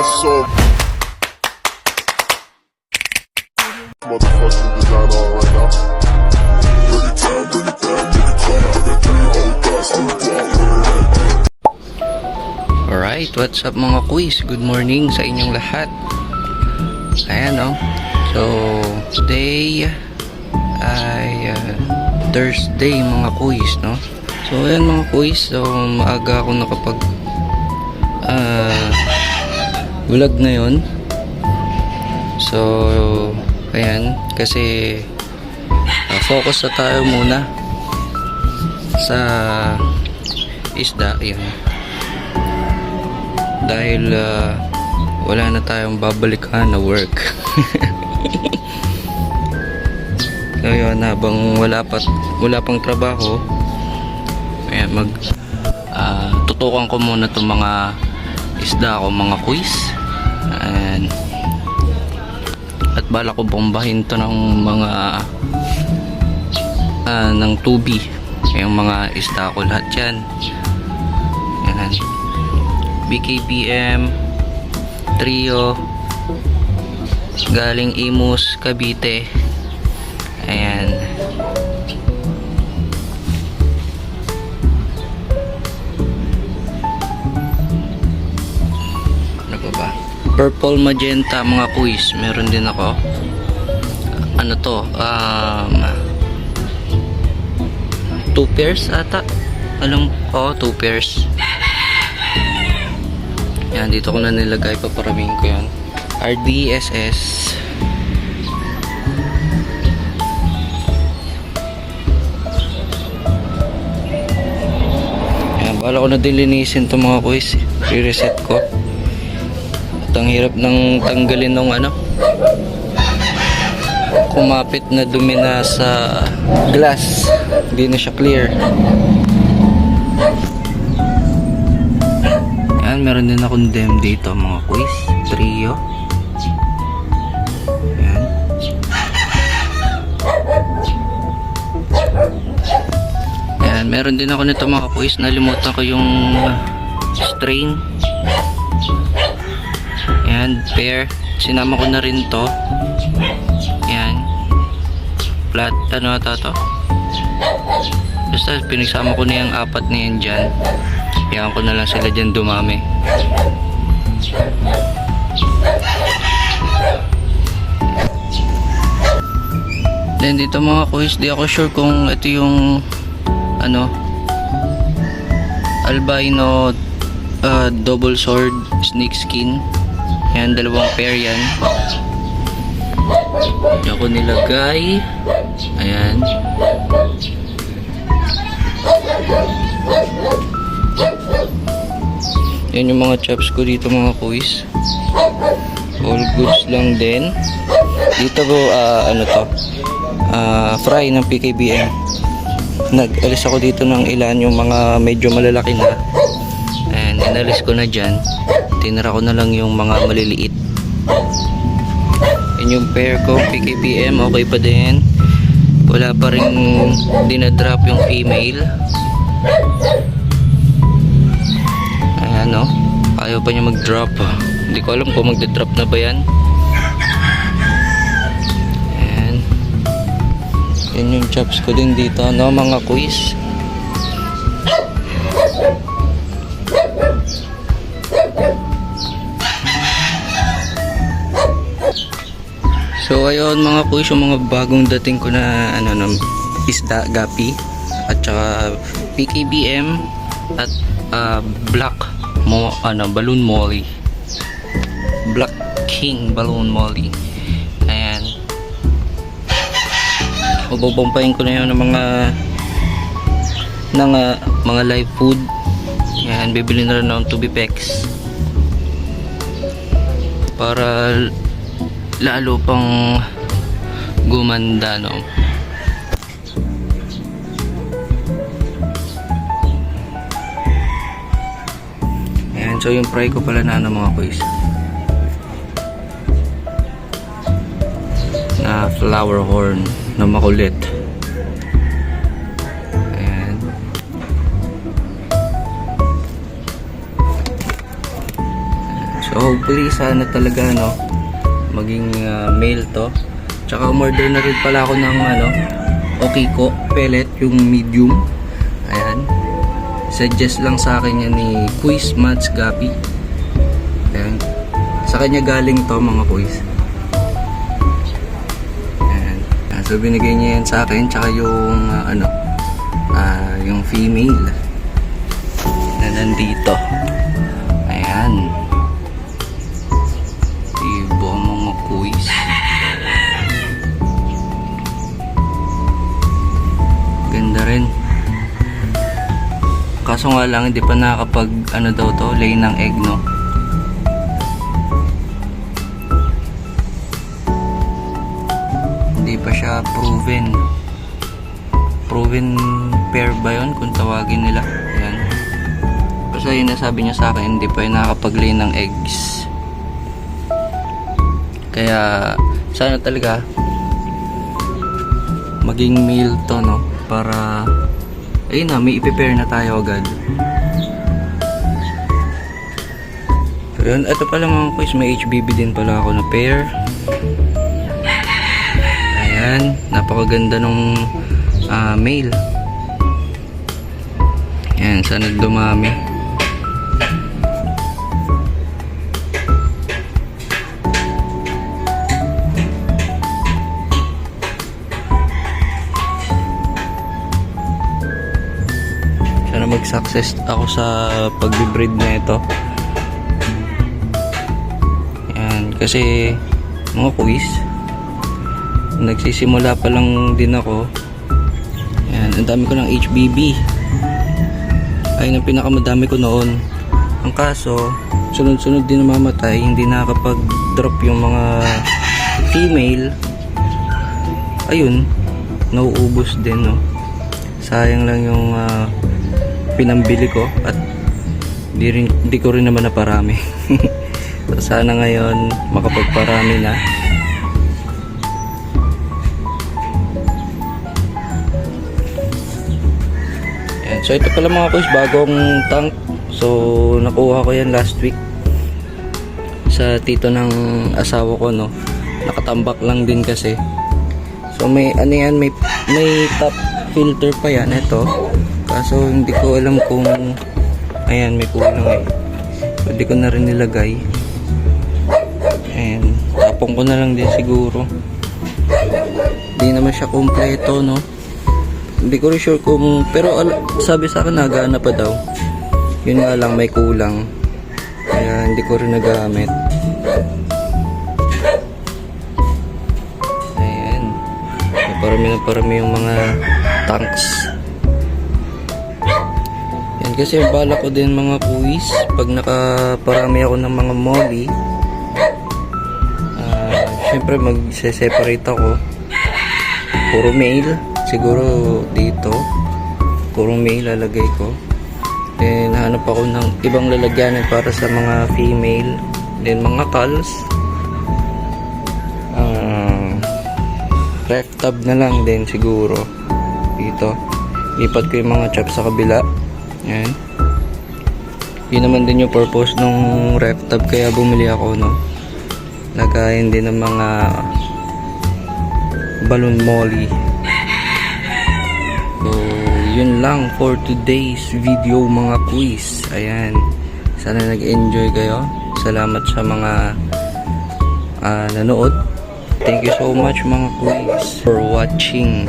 so motherfucking design on right now. Alright, what's up mga quiz? Good morning sa inyong lahat. Ayan no. So, today ay uh, Thursday mga quiz no. So, ayan mga quiz. So, maaga ako nakapag uh, vlog ngayon. So, ayan. Kasi uh, focus na tayo muna sa isda. Ayan dahil ah, wala na tayong babalikan na work so yun habang wala pa wala pang trabaho ayan mag ah, tutukan ko muna itong mga isda ko mga quiz ayan. At bala ko bombahin to ng mga ah, ng tubi. Yung mga isda ko lahat yan. Ayan. BKBM Trio galing Imus Cavite. Ayan purple magenta mga quiz meron din ako ano to um two pairs ata alam ko two pairs yan, dito ko na nilagay. Paparamihin ko yan. RDSS. Yan, bala ko na din linisin to mga boys. Re-reset ko. Ang hirap ng tanggalin ng ano. Kumapit na dumi na sa glass. Hindi na siya clear. Ayan, meron din akong dem dito mga quiz. Trio. Ayan. Ayan, meron din ako nito mga quiz. Nalimutan ko yung strain. Ayan, pair. Sinama ko na rin to. Ayan. Flat, ano ata to? Basta pinagsama ko na yung apat na yan dyan. Iyan ko na lang sila dyan dumami. Then dito mga kuys, di ako sure kung ito yung ano albino uh, double sword snake skin. Yan, dalawang pair yan. Diyan ko nilagay. Ayan. Yan yung mga chops ko dito mga kuys. All goods lang din. Dito ko ah, ano to? ah, fry ng PKBM. Nag-alis ako dito ng ilan yung mga medyo malalaki na. Inalis ko na dyan. Tinira ko na lang yung mga maliliit. Yan yung pair ko, PKBM, okay pa din. Wala pa rin dinadrop yung female. Ayan no. Ayaw pa niya mag-drop. ah. Hindi ko alam kung magda-drop na ba yan. Ayan. Yan yung chops ko din dito, no, mga quiz. So ayun mga quiz, yung mga bagong dating ko na ano no, isda gapi at saka PKBM at ah, black mo ano balloon molly. Black King balloon molly. Ayan. Mabobompayin ko na yun ng mga ng ah, mga live food. Ayan, bibili na rin ng Tubipex. Para lalo pang gumanda no? Ayan, so yung fry ko pala na ano mga boys na flower horn na makulit. Ayan. So hopefully sana talaga no maging ah, male to. Tsaka umorder na rin pala ako ng ano Okiko pellet yung medium. Ayan. Suggest lang sa akin yan ni Quiz Mats Gapi. Ayan. Sa kanya galing to mga quiz. Ayan. Ayan. So binigay niya yan sa akin tsaka yung ah, ano ah, yung female na nandito. Ganda rin. Kaso nga lang, hindi pa nakakapag, ano daw to, lay ng egg, no? Hindi pa siya proven. Proven pair ba yun kung tawagin nila? Yan. Basta yun nasabi niya sa akin, hindi pa yun nakakapag-lay ng eggs. Kaya, sana talaga, maging meal to, no? Para, ayun na, may i-prepare na tayo agad. Pero yun, ito pala mga quiz, may HBB din pala ako na pair. Ayan, napakaganda nung ah, male. Ayan, sana dumami. Sana mag-success ako sa pag-breed na ito. Yan, kasi mga quiz, nagsisimula pa lang din ako. Yan, ang dami ko ng HBB. Ayun ang pinakamadami ko noon. Ang kaso, sunod-sunod din namamatay, hindi nakakapag-drop yung mga female. Ayun, nauubos din, no. Sayang lang yung ah, pinambili ko at di, rin, di ko rin naman naparami. so, sana ngayon makapagparami na. Yan. So ito pala mga kuys, bagong tank. So nakuha ko yan last week sa tito ng asawa ko no. Nakatambak lang din kasi. So may ano yan, may may top filter pa yan ito. Kaso hindi ko alam kung ayan may kulang eh. Hindi ko na rin nilagay. And tapong ko na lang din siguro. Hindi naman siya kompleto no. Hindi ko rin sure kung pero sabi sa akin nagana pa daw. Yun nga lang may kulang. Kaya hindi ko rin nagamit. Ayan. Parami na parami yung mga tanks. Kasi bala ko din mga kuis. Pag nakaparami ako ng mga molly, ah syempre mag-separate ako. Puro male. Siguro dito. Puro male lalagay ko. Then hanap ako ng ibang lalagyanan para sa mga female. Then mga calls. Ah ref tab na lang din siguro dito lipat ko yung mga chop sa kabila yan yun naman din yung purpose nung ref tab kaya bumili ako no? Lagayin din ng mga balloon molly. So yun lang for today's video mga quiz ayan. Sana nag-enjoy kayo. Salamat sa mga ah, nanood. Thank you so much mga quiz for watching.